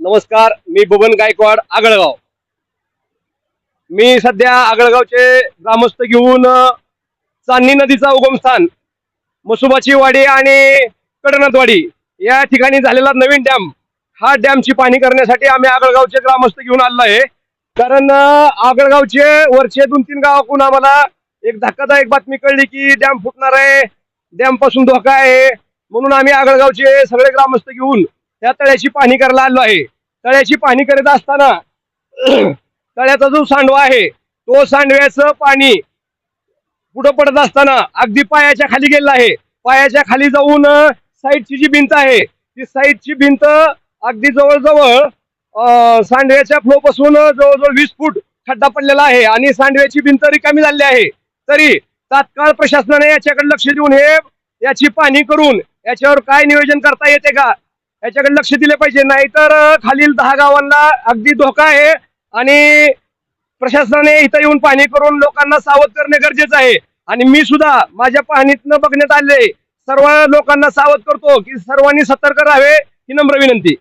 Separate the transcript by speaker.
Speaker 1: नमस्कार मी बबन गायकवाड आगळगाव. मी सध्या आगळगावचे ग्रामस्थ घेऊन चांदणी नदीचा उगमस्थान मसुबाची वाडी आणि कडनाथवाडी या ठिकाणी झालेला नवीन डॅम हा डॅमची पाणी करण्यासाठी आम्ही आगळगावचे ग्रामस्थ घेऊन आलो आहे. कारण आगळगावचे वरचे दोन तीन गावाकडून आम्हाला एक धक्कादायक बातमी कळली की डॅम फुटणार आहे डॅमपासून धोका आहे. म्हणून आम्ही आगळगावचे सगळे ग्रामस्थ घेऊन या तळ्याची पाहणी करायला आलो आहे. तळ्याची पाहणी करत असताना तळ्याचा जो सांडवा आहे तो सांडव्याचं पाणी पुढं पडत असताना अगदी पायाच्या खाली गेलेला आहे. पायाच्या खाली जाऊन साईडची जी भिंत आहे ती साईडची भिंत अगदी जवळजवळ सांडव्याच्या फ्लो पासून जवळजवळ वीस फूट खड्डा पडलेला आहे आणि सांडव्याची भिंत रिकामी झालेली आहे. तरी तात्काळ प्रशासनाने याच्याकडे लक्ष देऊन हे याची पाहणी करून याच्यावर काय नियोजन करता येते का? याच्याकडे लक्ष दिले पाहिजे. नाहीतर खालील दहा गावांना अगदी धोका आहे आणि प्रशासनाने इथं येऊन पाहणी करून लोकांना सावध करणे गरजेचं आहे. आणि मी सुद्धा माझ्या पाहणीतनं बघण्यात आले सर्व लोकांना सावध करतो की सर्वांनी सतर्क राहावे ही नम्र विनंती.